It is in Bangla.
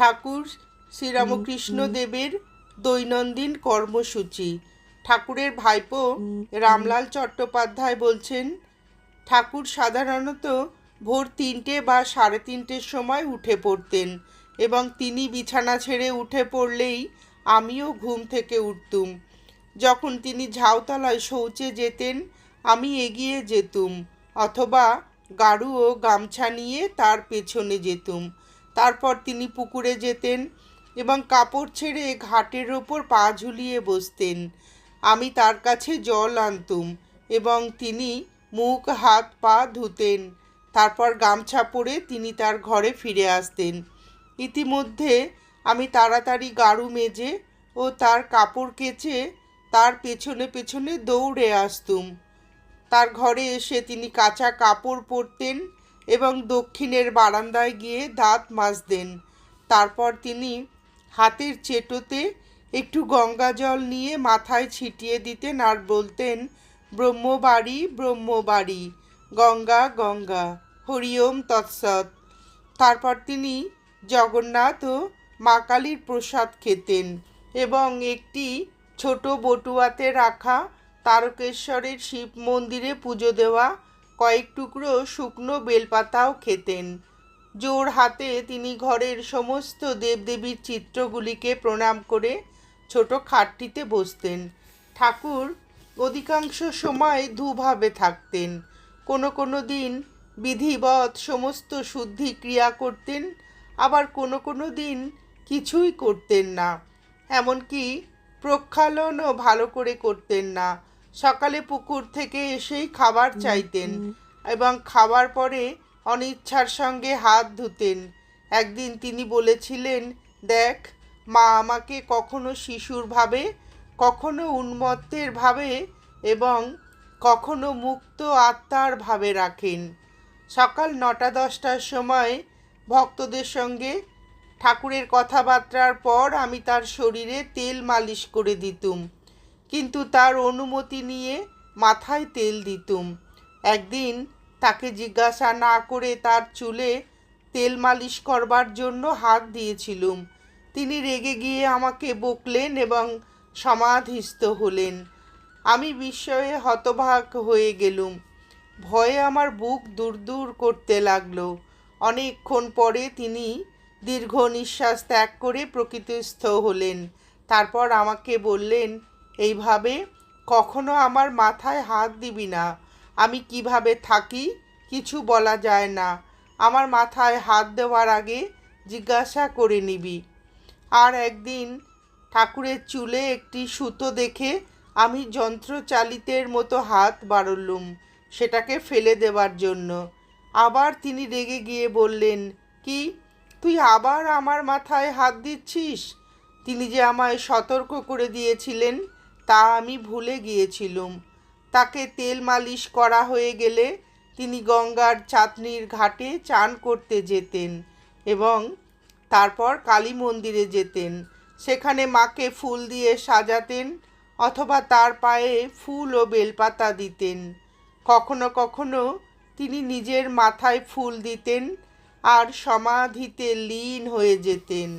ঠাকুর শ্রীরামকৃষ্ণ দেবের দৈনন্দিন কর্মসূচি। ঠাকুরের ভাইপো রামলাল চট্টোপাধ্যায় বলছেন ঠাকুর সাধারণত ভোর তিনটে বা সাড়ে তিনটের সময় উঠে পড়তেন এবং তিনি বিছানা ছেড়ে উঠে পড়লেই আমিও ঘুম থেকে উঠতুম। যখন তিনি ঝাউতলায় শৌচে যেতেন আমি এগিয়ে যেতুম অথবা গাড়ু ও গামছা নিয়ে তার পেছনে যেতুম। তারপর তিনি পুকুরে যেতেন এবং কাপড় ছেড়ে ঘাটের ওপর পা ঝুলিয়ে বসতেন। আমি তার কাছে জল আনতুম এবং তিনি মুখ, হাত, পা ধুতেন। তারপর গামছা পরে তিনি তার ঘরে ফিরে আসতেন। ইতিমধ্যে আমি তাড়াতাড়ি গাড়ু মেজে ও তার কাপড় কেচে তার পেছনে পেছনে দৌড়ে আসতুম। তার ঘরে এসে তিনি কাঁচা কাপড় পরতেন এবং দক্ষিণের বারান্দায় গিয়ে দাঁত মাজতেন। তারপর তিনি হাতের চেটোতে একটু গঙ্গা জল নিয়ে মাথায় ছিটিয়ে দিতেন আর বলতেন, ব্রহ্মবাড়ি ব্রহ্মবাড়ি, গঙ্গা গঙ্গা, হরিওম তৎসৎ। তারপর তিনি জগন্নাথ ও মা কালীর প্রসাদ খেতেন এবং একটি ছোট বটুয়াতে রাখা তারকেশ্বরের শিব মন্দিরে পুজো দেওয়া কয়েক টুকরো শুকনো বেলপাতাও খেতেন। জোর হাতে তিনি ঘরের সমস্ত দেবদেবীর চিত্রগুলিকে প্রণাম করে ছোট খাটটিতে বসতেন। ঠাকুর অধিকাংশ সময় দুভাবে থাকতেন। কোনো কোনো দিন বিধিবৎ সমস্ত শুদ্ধি ক্রিয়া করতেন, আবার কোনো কোনো দিন কিছুই করতেন না। এমনকি প্রক্ষালনও ভালো করে করতেন না। সকালে পুকুর থেকে এসেই খাবার চাইতেন এবং খাবার পরে অনিচ্ছার সঙ্গে হাত ধুতেন। একদিন তিনি বলেছিলেন দেখ মা আমাকে কখনো শিশুর ভাবে কখনো উন্মত্তের ভাবে এবং কখনো মুক্ত আত্মার ভাবে রাখেন। সকাল নটা দশটার সময় ভক্তদের সঙ্গে ঠাকুরের কথাবার্তার পর আমি তার শরীরে তেল মালিশ করে দিতুম। কিন্তু তার অনুমতি নিয়ে মাথায় তেল দিতুম। একদিন তাকে জিজ্ঞাসা না করে তার চুলে তেল মালিশ করবার জন্য হাত দিয়েছিলুম। তিনি রেগে গিয়ে আমাকে বকলেন এবং সমাধিস্থ হলেন। আমি বিস্ময়ে হতভাগ হয়ে গেলুম। ভয়ে আমার বুক দূর দূর করতে লাগল। অনেকক্ষণ পরে তিনি দীর্ঘ নিঃশ্বাস ত্যাগ করে প্রকৃতিস্থ হলেন। তারপর আমাকে বললেন এইভাবে কখনো আমার মাথায় হাত দিবি না। আমি কীভাবে থাকি কিছু বলা যায় না। আমার মাথায় হাত দেওয়ার আগে জিজ্ঞাসা করে নিবি। আর একদিন ঠাকুরের চুলে একটি সুতো দেখে আমি যন্ত্রচালিতের মতো হাত বাড়লুম সেটাকে ফেলে দেওয়ার জন্য। আবার তিনি রেগে গিয়ে বললেন, কি, তুই আবার আমার মাথায় হাত দিচ্ছিস? তিনি যে আমায় সতর্ক করে দিয়েছিলেন তা আমি ভুলে গিয়েছিলুম। তাকে তেল মালিশ করা হয়ে গেলে তিনি গঙ্গার চাঁদনির ঘাটে চান করতে যেতেন এবং তারপর কালী মন্দিরে যেতেন। সেখানে মাকে ফুল দিয়ে সাজাতেন অথবা তার পায়ে ফুল ও বেলপাতা দিতেন। কখনো কখনো তিনি নিজের মাথায় ফুল দিতেন আর সমাধিতে লীন হয়ে যেতেন।